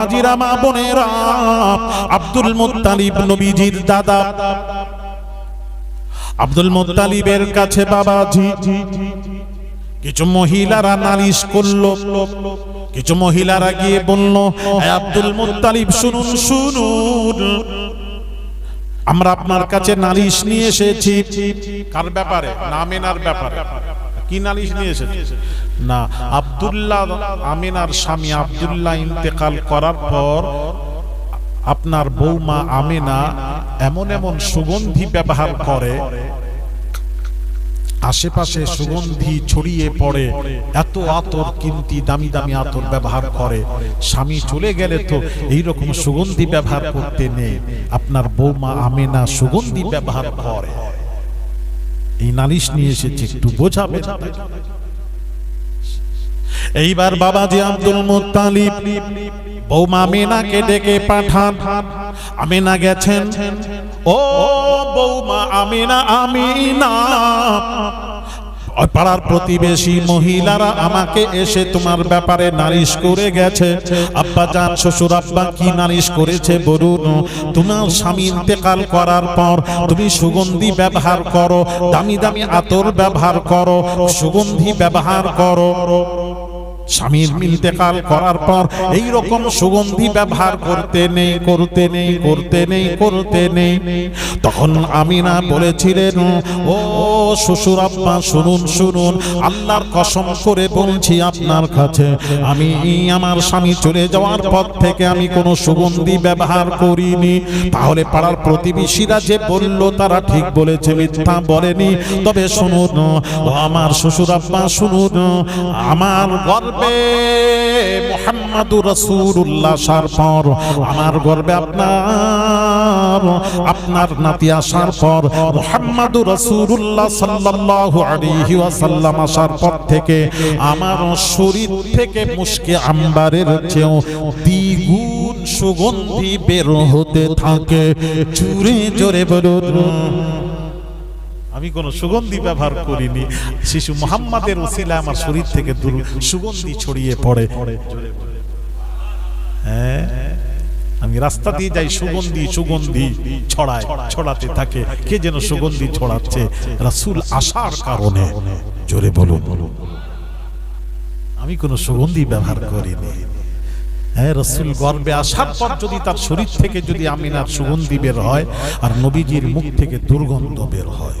বাবাজিরা মা বোনেরা, আব্দুল মুত্তালিব নবীজির দাদা। আব্দুল মুত্তালিবের কাছে বাবাজি। কিছু মহিলারা নালিশ করল। কিছু মহিলারা গিয়ে বলল, "এ আব্দুল মুত্তালিব, শুনুন শুনুন। আমরা আপনার কাছে নালিশ নিয়ে এসেছি। কার ব্যাপারে? নামেনার ব্যাপারে? কি নালিশ নিয়ে এসেছি না, আব্দুল্লাহ আমিনার স্বামী আব্দুল্লাহ ইন্তেকাল করার পর আপনার বৌমা আমিনা এমন এমন সুগন্ধি ব্যবহার করে, আশেপাশে সুগন্ধি ছড়িয়ে পড়ে, এত আতর কিন্তি দামি দামি আতর ব্যবহার করে। স্বামী চলে গেলে তো এই রকম সুগন্ধি ব্যবহার করতে নেই। আপনার বৌমা আমেনা সুগন্ধি ব্যবহার করে। এই নালিশ নিয়ে এসেছে একটু বোঝাবে। এইবার বাবাজি আব্দুল মুতালিব বৌমা আমিনাকে ডেকে পাঠান। আমিনা গেছেন, ও বৌমা আমিনা আমিনা। পাড়ার প্রতিবেশী মহিলারা আমাকে এসে তোমার ব্যাপারে নালিশ করে গেছে। আব্বা জান শ্বশুর আব্বা কি নালিশ করেছে বলুন। তোমার স্বামী ইন্তেকাল করার পর তুমি সুগন্ধি ব্যবহার করো, দামি দামি আতর ব্যবহার করো, সুগন্ধি ব্যবহার করো। স্বামীর ইন্তেকাল করার পর এই রকম সুগন্ধি ব্যবহার করতে নেই করতে নেই করতে নেই করতে নেই। তখন আমিনা বলেছিলেন ও শ্বশুর আব্বা শুনুন শুনুন আল্লাহর কসম করে বলছি আপনার কাছে আমি আমার স্বামী চলে যাওয়ার পর থেকে আমি কোনো সুগন্ধি ব্যবহার করিনি। তাহলে পাড়ার প্রতিবেশীরা যে বলল তারা ঠিক বলেছে মিথ্যা বলেনি। তবে শুনুন ও আমার শ্বশুর আব্বা শুনুন আমার গর্বে মোহাম্মদুর রাসূলুল্লাহ আসার পর আমার গর্বে আপনার আপনার নাতি আসার পর মোহাম্মদুর রাসূলুল্লাহ সাল্লাল্লাহু আলাইহি ওয়াসাল্লাম আসার পর থেকে আমার শরীর থেকে মুশকে আম্বারের চেয়েও দ্বিগুণ সুগন্ধি বের হতে থাকে। জোরে জোরে বলুন। আমি কোন সুগন্ধি ব্যবহার করিনি। শিশু মোহাম্মদের ওসিলা আমার শরীর থেকে দূর সুগন্ধি ছড়িয়ে পড়ে। হ্যাঁ আমি রাস্তা দিয়ে যাই সুগন্ধি সুগন্ধি ছড়ায় ছড়াতে থাকে। কে যেন সুগন্ধি ছড়াচ্ছে? রাসূল আসার কারণে। জোরে বলুন। আমি কোনো সুগন্ধি ব্যবহার করিনি। হ্যাঁ রসুল গর্বে আসার পর যদি তার শরীর থেকে যদি আমিনার সুগন্ধি বের হয় আর নবীজির মুখ থেকে দুর্গন্ধ বের হয়।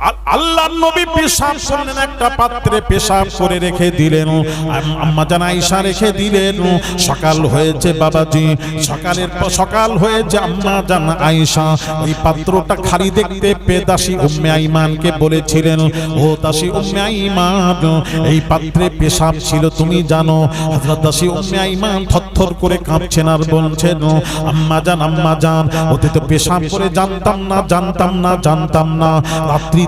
আ- আল্লাহর নবী পেশাব করলেন, একটা পাত্রে পেশাব করে রেখে দিলেন। আম- আম্মা জান আয়েশা রেখে দিলেন। সকাল হয়েছে বাবাজি। সকালের সকাল হয়েছে আম্মা জান আয়েশা। ওই পাত্রটা খালি দেখতে পেয়ে দাসী উম্মে আইমানকে বলেছিলেন, ও দাসী উম্মে আইমান, এই পাত্রে পেশাব ছিল, তুমি জানো? হযরত দাসী উম্মে আইমান থরথর করে কাঁপছেন আর বলছেন, আম্মা জান আম্মা জান ওতে তো পেশাব করে জানতাম না জানতাম না জানতাম না।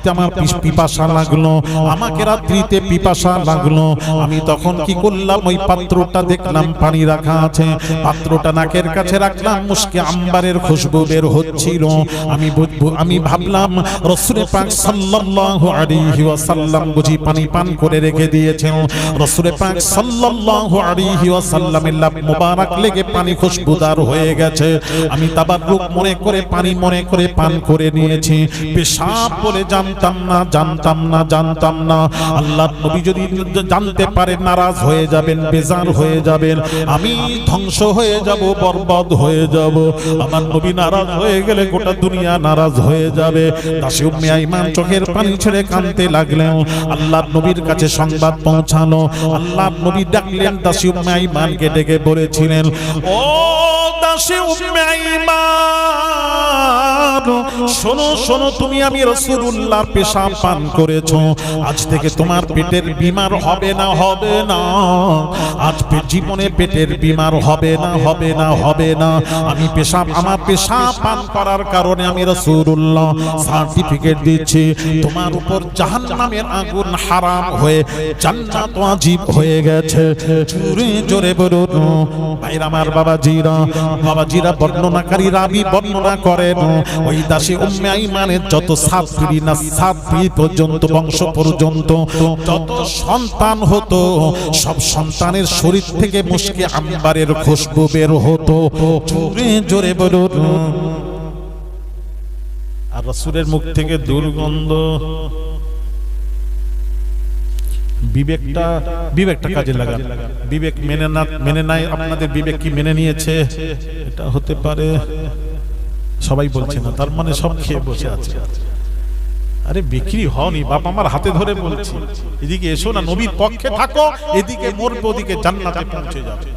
রাত্রিতে আমার পিপাসা লাগল, আমাকে রাত্রিতে পিপাসা লাগল। আমি তখন কি করলাম? ওই পাত্রটা দেখলাম পানি রাখা আছে। পাত্রটা নাকের কাছে রাখলাম মুশকে আম্বারের খুশবু বের হচ্ছিল। আমি বুঝবো- আমি ভাবলাম, রসুলের পাক সাল্লাল্লাহু আলাইহি ওয়াসাল্লাম বুঝি পানি পান করে রেখে দিয়েছেন। রসুলের পাক সাল্লাল্লাহু আলাইহি ওয়াসাল্লামের লাভ মোবারক লেগে পানি খুশবুদার হয়ে গেছে। আমি তাবাররুক মনে করে, পানি মনে করে পান করে নিয়েছি। পেশাব বলে জানতাম না জানতাম না জানতাম না। আল্লাহর নবী যদি জানতে পারে, নারাজ হয়ে যাবেন, বেজার হয়ে যাবেন, আমি ধ্বংস হয়ে যাব, বরবাদ হয়ে যাব। আমার নবী নারাজ হয়ে গেলে গোটা দুনিয়া নারাজ হয়ে যাবে। দাসী উম্মে আইমান চোখের পানি ছেড়ে কাঁদতে লাগলেন আল্লাহর নবীর কাছে সংবাদ পৌঁছানো। আল্লাহর নবী ডাকলেন, দাসী উম্মে আইমানকে ডেকে বলেছিলেন, ও দাসী শোনো শোনো, তুমি আমি রসুল্লাহ পেশাব পান করেছ। আজ থেকে তোমার পেটের বিমার হবে না হবে না। আজ জীবনে পেটের বিমার হবে না হবে না হবে না। আমি পেশাব, আমার পেশাব পান করার কারণে আমি রসুল্লাহ সার্টিফিকেট দিচ্ছি। তোমার উপর জাহান্নামের আগুন হারাম হয়ে, জান্নাত ওয়াজিব হয়ে গেছে। জোরে জোরে বলুন, ভাইরা, আমার বাবাজিরা বাবাজিরা বর্ণনাকারী রাবি বর্ণনা করেন, ওই দাসী উম্মে আইমানের যত পিড়ি না পিড়ি পর্যন্ত, বংশ পর্যন্ত, যত সন্তান হতো, সব সন্তানের শরীর থেকে মুশকে আম্বারের খুশবু বের হতো। জোরে জোরে বলুন। আর রসুলের মুখ থেকে দুর্গন্ধ বিবেকটা বিবেকটা কাজে লাগান বিবেক মেনে না মেনে নাই, আপনাদের বিবেক কি মেনে নিয়েছে? এটা হতে পারে। সবাই বলছে না, তার মানে সব খেয়ে বসে আছে। আরে বিক্রি হওনি, বাপ আমার হাতে ধরে বলছি। এদিকে এসো না, নবীর পক্ষে থাকো, এদিকে মরবে, ওদিকে জান্নাতে পৌঁছে যাবে।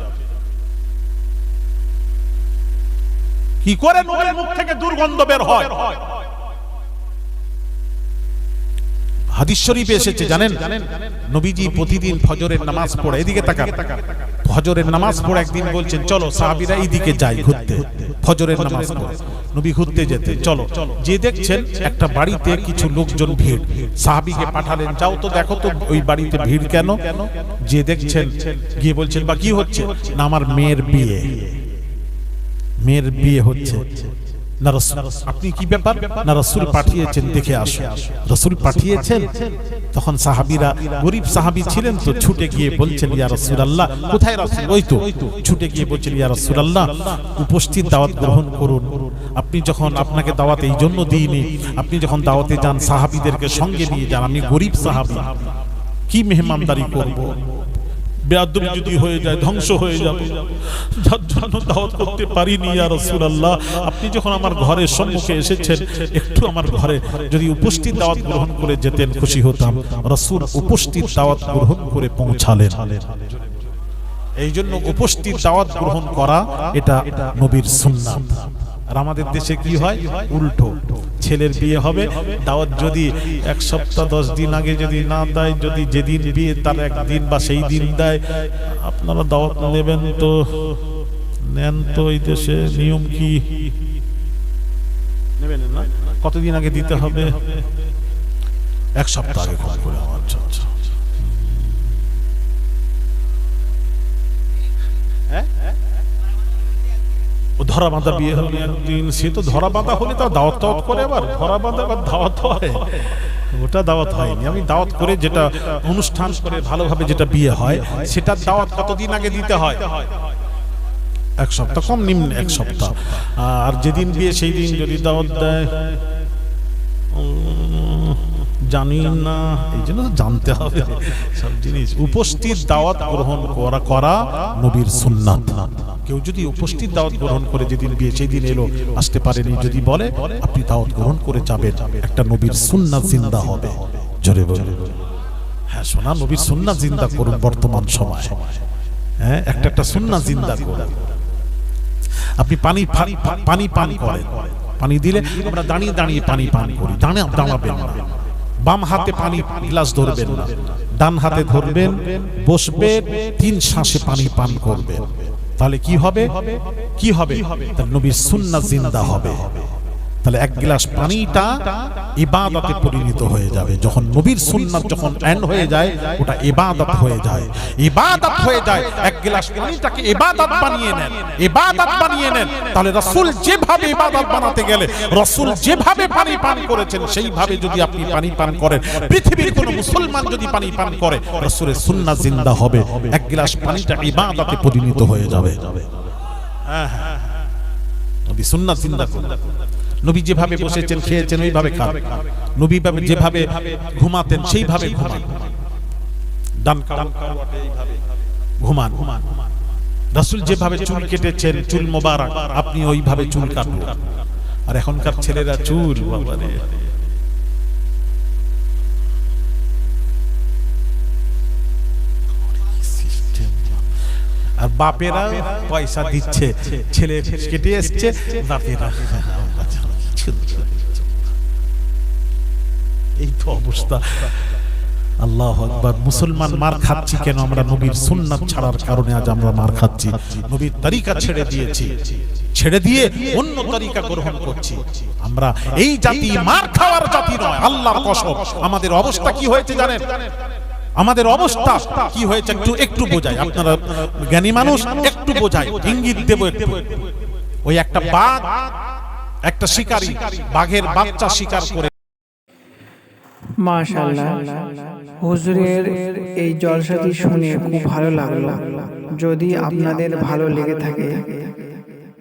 কি করে নবীর মুখ থেকে দুর্গন্ধ বের হয়? হাদিস শরীফে এসেছে জানেন? নবীজি প্রতিদিন ফজরের নামাজ পড়ে এদিকে তাকান। ফজরের নামাজ পড়ে একদিন বলছেন চলো সাহাবীরা এইদিকে যাই ঘুরতে। ফজরের নামাজ পড়ে। নবী ঘুরতে যেতে চলো যে দেখছেন একটা বাড়িতে কিছু লোকজন ভিড়। সাহাবীকে পাঠালেন যাও তো দেখো তো ওই বাড়িতে ভিড় কেন? যে দেখছেন গিয়ে বলছেন বা কি হচ্ছে? না আমার মেয়ের বিয়ে। মেয়ের বিয়ে হচ্ছে। আপনি কি ব্যাপার? না রসুল পাঠিয়েছেন, দেখে রসুল পাঠিয়েছেন? তখন সাহাবিরা গরিব সাহাবি ছিলেন তো, ছুটে গিয়ে বলছেন কোথায় রসুল? ওই তো, ছুটে গিয়ে বলছেন উপস্থিত দাওয়াত গ্রহণ করুন। আপনি যখন আপনাকে দাওয়াত এই জন্য দিইনি, আপনি যখন দাওয়াতে যান, সাহাবিদেরকে সঙ্গে নিয়ে যান। আমি গরিব সাহাবি, কি মেহমানদারি করব? বেয়াদবি যদি হয়ে যায়, ধ্বংস হয়ে যাবে। যার জন্য দাওয়াত করতে পারিনি ইয়া রাসূলুল্লাহ। আপনি যখন আমার ঘরের সম্মুখে এসেছেন, একটু আমার ঘরে যদি উপস্থিত দাওয়াত গ্রহণ করে যেতেন, খুশি হতাম। রাসূল উপস্থিত দাওয়াত গ্রহণ করে পৌঁছালেন। এই জন্য উপস্থিত দাওয়াত গ্রহণ করা, এটা নবীর সুন্নাত। আর আমাদের দেশে কি হয়? উল্টো। ছেলের বিয়ে হবে দাওয়াত যদি এক সপ্তাহ দশ দিন আগে যদি না দেয় যদি যেদিন বিয়ে তার একদিন বা সেই দিন দেয় আপনারা দাওয়াত নেবেন তো নেন তো এই দেশে নিয়ম কি? নেবেন কতদিন আগে দিতে হবে? এক সপ্তাহ আগে কল করে আমার আচ্ছা, আচ্ছা। ও ধরা বাঁধা বিয়ে হলে একদিন সে তো ধরা বাঁধা হলে তার দাওয়াত দাওয়াত করে আবার। ধরা বাঁধা আবার দাওয়াত হয়। ওটা দাওয়াত হয়নি। আমি দাওয়াত করে যেটা অনুষ্ঠান করে ভালোভাবে যেটা বিয়ে হয়, সেটার দাওয়াত কতদিন আগে দিতে হয়? এক সপ্তাহ কম, নিম্ন এক সপ্তাহ। আর যেদিন বিয়ে, সেই দিন যদি দাওয়াত দেয়। জানি না। এই জন্য জানতে হবে। সব জিনিস। উপস্থিত দাওয়াত গ্রহণ করা করা নবীর সুন্নাত। কেউ যদি উপস্থিত দাওয়াত গ্রহণ করে যেদিন বিয়ে সেই দিন এলো, আসতে পারেনি, যদি বলে, আপনি দাওয়াত গ্রহণ করে যাবেন। একটা নবীর সুন্নাত জিন্দা হবে। জোরে বলে হ্যাঁ সোনা নবীর সুন্নাত জিন্দা করুন বর্তমান সময়। হ্যাঁ একটা একটা সুন্নাত জিন্দা করুন। আপনি পানি পানি পানি পান করেন। পানি দিলে আমরা দাঁড়িয়ে দাঁড়িয়ে পানি পান করি। দাঁড়িয়ে দাঁড়াবেন না। বাম হাতে পানি গ্লাস ধরবেন না। ডান হাতে ধরবেন বসবেন তিন শ্বাসে পানি পান করবেন। তাহলে কি হবে? কি হবে? তার নবীর সুন্না জিন্দা হবে। তাহলে এক গ্লাস পানিটা ইবাদতে পরিণত হয়ে যাবে। যখন নবীর সুন্নাত যখন এন্ড হয়ে যায়, ওটা ইবাদত হয়ে যায়। ইবাদত হয়ে যায়, এক গ্লাস পানিটাকে ইবাদত বানিয়ে নেন, ইবাদত বানিয়ে নেন। তাহলে রাসূল যেভাবে ইবাদত বানাতে গেলে, রাসূল যেভাবে পানি পান করেছেন, সেইভাবে যদি আপনি পানি পান করেন, পৃথিবীর কোনো মুসলমান যদি পানি পান করে, রাসূলের সুন্নাত জিন্দা হবে। এক গ্লাস পানিটা ইবাদতে পরিণত হয়ে যাবে। হ্যাঁ হ্যাঁ নবী সুন্নাত জিন্দা করুন নবী যেভাবে বসেছেন খেয়েছেন ওইভাবে খান। নবী ভাবে যেভাবে ঘুমাতেন সেইভাবে ঘুমান। ডান ঘুমান। রাসূল যেভাবে চুল কেটেছেন চুল মোবারক আপনি ওইভাবে চুল কাটুন আর এখনকার ছেলেরা চুল বাবারে। আর বাপেরা পয়সা দিচ্ছে ছেলে কেটে এসছে বাপেরা। এই তো অবস্থা। আল্লাহ মুসলমান মার খাচ্ছি কেন? আমরা নবীর সুন্নাত ছাড়ার কারণে আজ আমরা মার খাচ্ছি। নবীর ছেড়ে দিয়েছি। ছেড়ে দিয়ে অন্য গ্রহণ করছি। আমরা এই জাতি মার খাওয়ার জাতি নয় কসম। আমাদের অবস্থা কি হয়েছে জানেন? আমাদের অবস্থা কি হয়েছে একটু একটু বোঝাই। আপনারা জ্ঞানী মানুষ, একটু বোঝাই। ইঙ্গিত দেব একটু। ওই একটা বাঘ একটা শিকারি বাঘের বাচ্চা শিকার করে। মাশাআল্লাহ। হুজুরের এই জলসাটি শুনে খুব ভালো লাগল। যদি আপনাদের ভালো লেগে থাকে,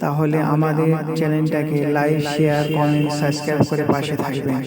তাহলে আমাদের চ্যানেলটাকে লাইক, শেয়ার, কমেন্ট, সাবস্ক্রাইব করে পাশে থাকবেন।